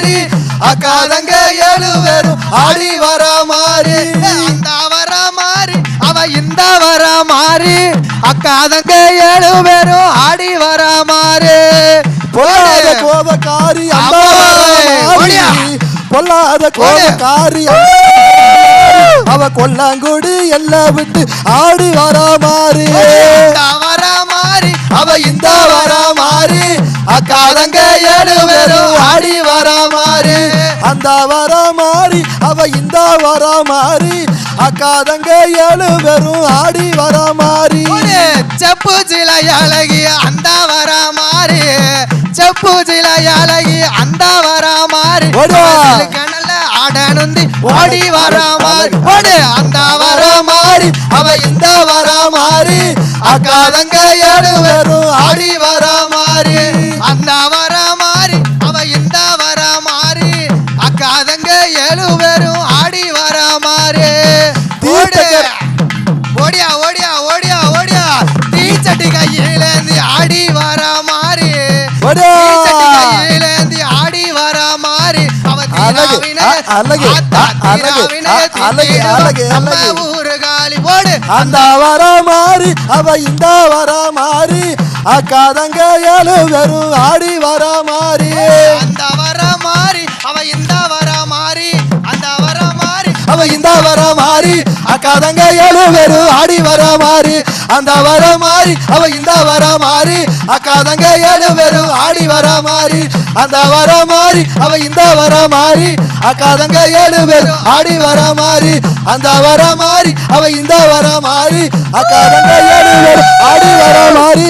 மாறி அக்காதங்க ஏழு பேரும் ஆடி வர மாறி. அந்த வர மாறி அவ இந்த வர மாறி. அக்காதங்க ஏழு பேரும் ஆடி வர மாறி. பொல்லாத கோபக்காரி. பொல்லாத கோபக்காரி அவ கொல்லாங்குடி எல்லாம் விட்டு ஆடி வர மாறி. வர மாறி அவ இந்த வர மாறி. அக்காதங்க ஆடி வர மாறி அந்த வர மாறி அவ இந்த வர மாறி அக்காதங்க ஏழு பேரும் ஆடி வர மாறி செப்பு சிலை அழகி அந்த வர மாறி செப்பு சிலை அழகி அந்த வர மாறி. கணல ஆடனுந்தி ஓடி வர மாறி ஓடு அந்த வர மாறி அவ இந்த வர மாறி அக்காதங்க ஏழு ஏழு பேரும் ஆடி வர மாறி. ஓடு. ஓடியா ஓடியா ஓடியா ஓடியா. தீச்சட்டி கையிலேந்தி ஆடி வர மாறி. தீச்சட்டி கையிலேந்தி ஆடி வர மாறி. அவ அழகு, தீராவினை அ- அழகு, ஆத்தா அ- அழகு, தீராவினை அ- அழகு, திட்டிடுவா. அழகு, நம்ம அழகு. ஊரு காலி ஓடு. அந்த வர மாறி. அவ இந்த வர மாறி. அக்காதங்க ஏழு பேரும் ஆடி அவ வர மாறி அக்காதங்க ஏழு பேரும் ஆடி வர மாறி அந்த வர மாறி அவ இந்த வர மாறி அக்காதங்க ஏழு பேரும் ஆடி வர மாறி அந்த வர மாறி அவ இந்த வர மாறி அக்காதங்க ஏழு பேரும் ஆடி வர மாறி அந்த வர மாறி அவ இந்த வர மாறி அக்காதங்க ஏழு பேர் ஆடி வர மாறி